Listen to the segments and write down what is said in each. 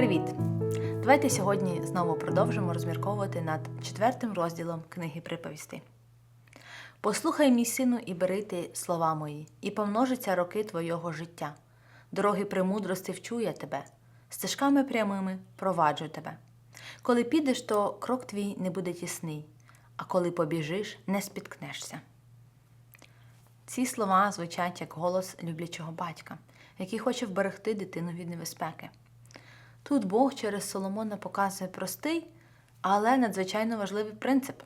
Привіт! Давайте сьогодні знову продовжимо розмірковувати над четвертим розділом книги приповісти. Послухай, мій сину, і бери ти слова мої, і помножиться роки твого життя. Дороги премудрости вчу я тебе, стежками прямими проваджу тебе. Коли підеш, то крок твій не буде тісний, а коли побіжиш, не спіткнешся. Ці слова звучать як голос люблячого батька, який хоче вберегти дитину від небезпеки. Тут Бог через Соломона показує простий, але надзвичайно важливий принцип.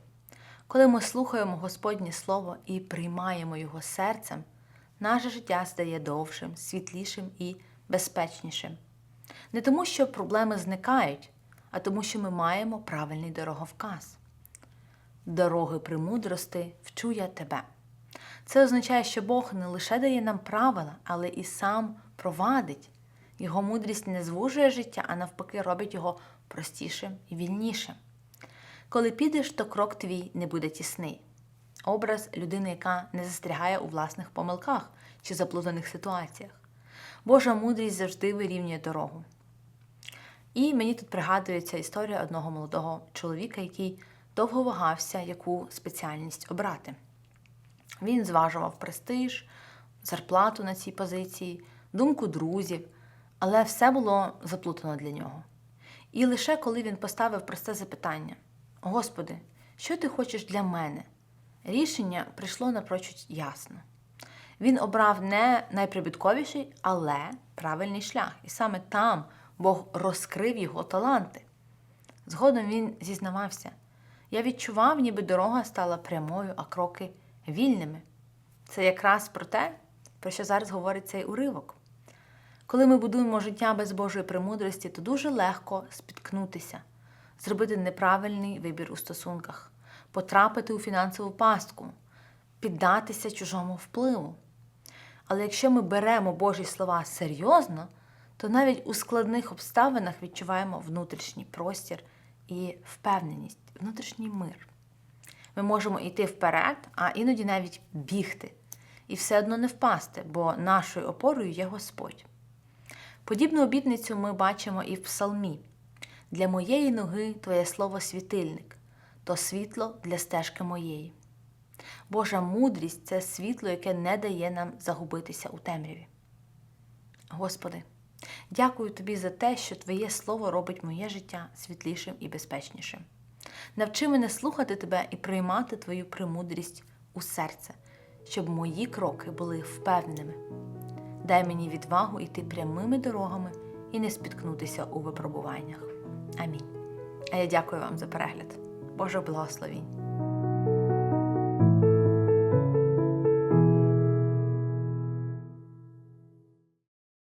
Коли ми слухаємо Господнє Слово і приймаємо його серцем, наше життя стає довшим, світлішим і безпечнішим. Не тому, що проблеми зникають, а тому, що ми маємо правильний дороговказ. Дороги премудрости вчу я тебе. Це означає, що Бог не лише дає нам правила, але і сам провадить. Його мудрість не звужує життя, а навпаки, робить його простішим і вільнішим. Коли підеш, то крок твій не буде тісний. Образ людини, яка не застрягає у власних помилках чи заплутаних ситуаціях. Божа мудрість завжди вирівнює дорогу. І мені тут пригадується історія одного молодого чоловіка, який довго вагався, яку спеціальність обрати. Він зважував престиж, зарплату на цій позиції, думку друзів, але все було заплутано для нього. І лише коли він поставив просте запитання: Господи, що ти хочеш для мене? Рішення прийшло напрочуд ясно. Він обрав не найприбутковіший, але правильний шлях. І саме там Бог розкрив його таланти. Згодом він зізнавався: я відчував, ніби дорога стала прямою, а кроки вільними. Це якраз про те, про що зараз говорить цей уривок. Коли ми будуємо життя без Божої премудрості, то дуже легко спіткнутися, зробити неправильний вибір у стосунках, потрапити у фінансову пастку, піддатися чужому впливу. Але якщо ми беремо Божі слова серйозно, то навіть у складних обставинах відчуваємо внутрішній простір і впевненість, внутрішній мир. Ми можемо йти вперед, а іноді навіть бігти, і все одно не впасти, бо нашою опорою є Господь. Подібну обітницю ми бачимо і в псалмі. Для моєї ноги Твоє слово світильник, то світло для стежки моєї. Божа мудрість це світло, яке не дає нам загубитися у темряві. Господи, дякую Тобі за те, що Твоє Слово робить моє життя світлішим і безпечнішим. Навчи мене слухати Тебе і приймати Твою премудрість у серце, щоб мої кроки були впевненими. Дай мені відвагу йти прямими дорогами і не спіткнутися у випробуваннях. Амінь. А я дякую вам за перегляд. Боже благословінь!